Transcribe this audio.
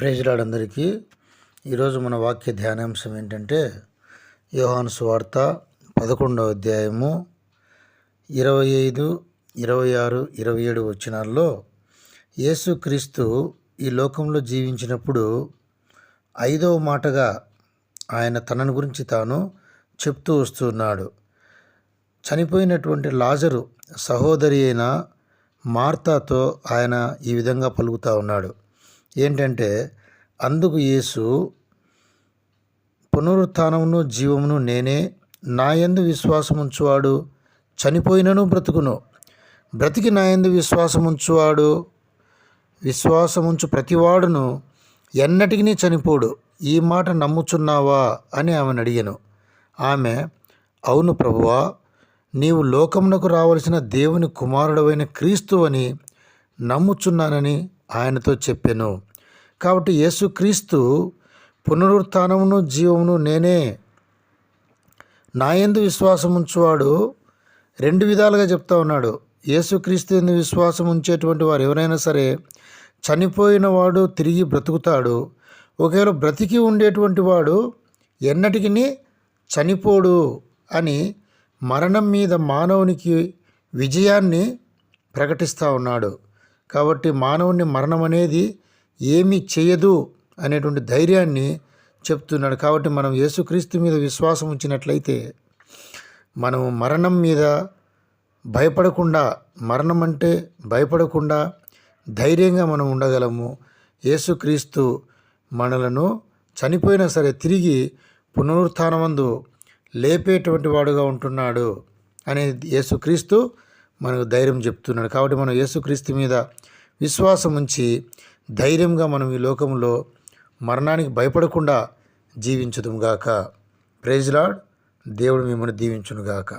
ప్రేజలాడందరికీ ఈరోజు మన వాక్య ధ్యానాంశం ఏంటంటే యోహాను సువార్త పదకొండవ అధ్యాయము ఇరవై ఐదు ఇరవై ఆరు ఇరవై ఏడు వచ్చినాల్లో యేసుక్రీస్తు ఈ లోకంలో జీవించినప్పుడు ఐదవ మాటగా ఆయన తనను గురించి తాను చెప్తూ వస్తున్నాడు. చనిపోయినటువంటి లాజరు సహోదరి అయిన మార్తాతో ఆయన ఈ విధంగా పలుకుతూ ఉన్నాడు. ఏంటంటే అందుకు యేసు పునరుత్నమును జీవమును నేనే నా యందు విశ్వాసం ఉంచువాడు చనిపోయినను బ్రతుకును. బ్రతికి నా విశ్వాసముంచువాడు. విశ్వాసం ఉంచువాడు విశ్వాసముంచు ప్రతివాడును ఎన్నటికీ చనిపోడు. ఈ మాట నమ్ముచున్నావా అని ఆమెను అడిగాను ఆమె అవును ప్రభువా నీవు లోకమునకు రావలసిన దేవుని కుమారుడవైన క్రీస్తు అని నమ్ముచున్నానని ఆయనతో చెప్పాను. కాబట్టి యేసుక్రీస్తు పునరుత్నమును జీవమును నేనే నాయందు విశ్వాసం ఉంచువాడు రెండు విధాలుగా చెప్తా ఉన్నాడు. యేసుక్రీస్తు ఎందు విశ్వాసం ఉంచేటువంటి వారు ఎవరైనా సరే చనిపోయిన వాడు తిరిగి బ్రతుకుతాడు. ఒకవేళ బ్రతికి ఉండేటువంటి వాడు ఎన్నటికి చనిపోడు అని మరణం మీద మానవునికి విజయాన్ని ప్రకటిస్తూ ఉన్నాడు. కాబట్టి మానవుని మరణం అనేది ఏమీ చేయదు అనేటువంటి ధైర్యాన్ని చెప్తున్నాడు. కాబట్టి మనం యేసుక్రీస్తు మీద విశ్వాసం ఉంచినట్లయితే మనం మరణం మీద భయపడకుండా మరణం అంటే భయపడకుండా ధైర్యంగా మనం ఉండగలము. యేసుక్రీస్తు మనలను చనిపోయినా సరే తిరిగి పునరుత్నమందు లేపేటువంటి వాడుగా ఉంటున్నాడు అనేది యేసుక్రీస్తు మనకు ధైర్యం చెప్తున్నాడు. కాబట్టి మనం యేసుక్రీస్తు మీద విశ్వాసం ఉంచి ధైర్యంగా మనం ఈ లోకంలో మరణానికి భయపడకుండా జీవించుదుము గాక. ప్రైజ్ లాడ్ దేవుడు మిమ్మల్ని దీవించునుగాక.